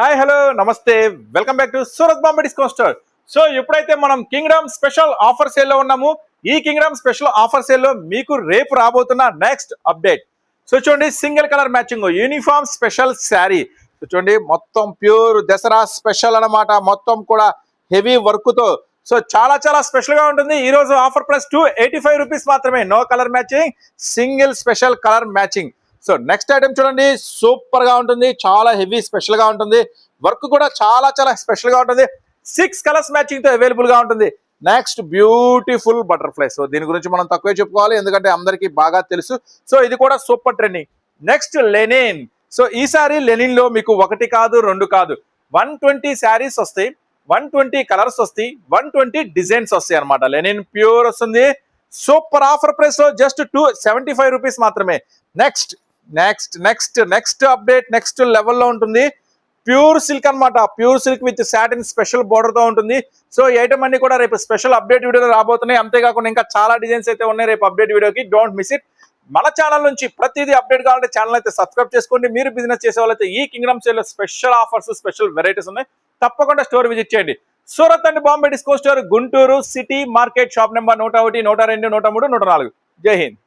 Hi hello నమస్తే. Welcome back to Surat Bombay discount store. So ఎప్పుడైతే మనం Kingdom special offer సేల్లో ఉన్నాము. ఈ కింగ్డమ్ స్పెషల్ ఆఫర్ సేల్లో మీకు రేపు రాబోతున్న నెక్స్ట్ అప్డేట్. సో చూడండి single colour matching uniform special sari. So చూడండి మొత్తం ప్యూర్ దసరా స్పెషల్ అన్నమాట. మొత్తం కూడా హెవీ వర్క్తో సో చాలా చాలా స్పెషల్గా ఉంటుంది. ఈ రోజు offer price two eighty five rupees మాత్రమే. No colour matching single special colour matching. So next item చూడండి. సూపర్గా ఉంటుంది. చాలా హెవీ స్పెషల్గా ఉంటుంది. వర్క్ కూడా చాలా చాలా స్పెషల్గా ఉంటుంది. సిక్స్ కలర్స్ మ్యాచింగ్తో అవైలబుల్గా ఉంటుంది. నెక్స్ట్ బ్యూటిఫుల్ బటర్ఫ్లై సో దీని గురించి మనం తక్కువే చెప్పుకోవాలి. ఎందుకంటే అందరికీ బాగా తెలుసు. సో ఇది కూడా super trending next linen so ఈసారి లెనిన్లో మీకు ఒకటి కాదు రెండు కాదు. వన్ ట్వంటీ శారీస్ వస్తాయి. వన్ ట్వంటీ కలర్స్ వస్తాయి. వన్ ట్వంటీ డిజైన్స్ వస్తాయి అనమాట లెనిన్ ప్యూర్ వస్తుంది. సూపర్ ఆఫర్ ప్రైస్లో just two seventy five rupees మాత్రమే. Next next next next update next లెవెల్లో ఉంటుంది. ప్యూర్ సిల్క్ అన్నమాట. Pure silk with satin special బోర్డర్తో ఉంటుంది. సో ఈ ఐటమ్ అన్ని కూడా రేపు స్పెషల్ అప్డేట్ వీడియోలో రాబోతున్నాయి. అంతేకాకుండా ఇంకా చాలా డిజైన్స్ అయితే ఉన్నాయి రేపు అప్డేట్ వీడియోకి. డోంట్ మిస్ ఇట్ మన ఛానల్ నుంచి ప్రతిదీ అప్డేట్ కావాలంటే ఛానల్ అయితే సబ్స్క్రైబ్ చేసుకోండి. మీరు బిజినెస్ చేసే వాళ్ళైతే ఈ కింగ్డమ్ సేల్లో స్పెషల్ ఆఫర్స్ స్పెషల్ వెరైటీస్ ఉన్నాయి. తప్పకుండా స్టోర్ విజిట్ చేయండి. Surat and Bombay discount store Guntur city market shop number నూట ఒకటి నూట రెండు నూట మూడు నూట నాలుగు. జై హింద్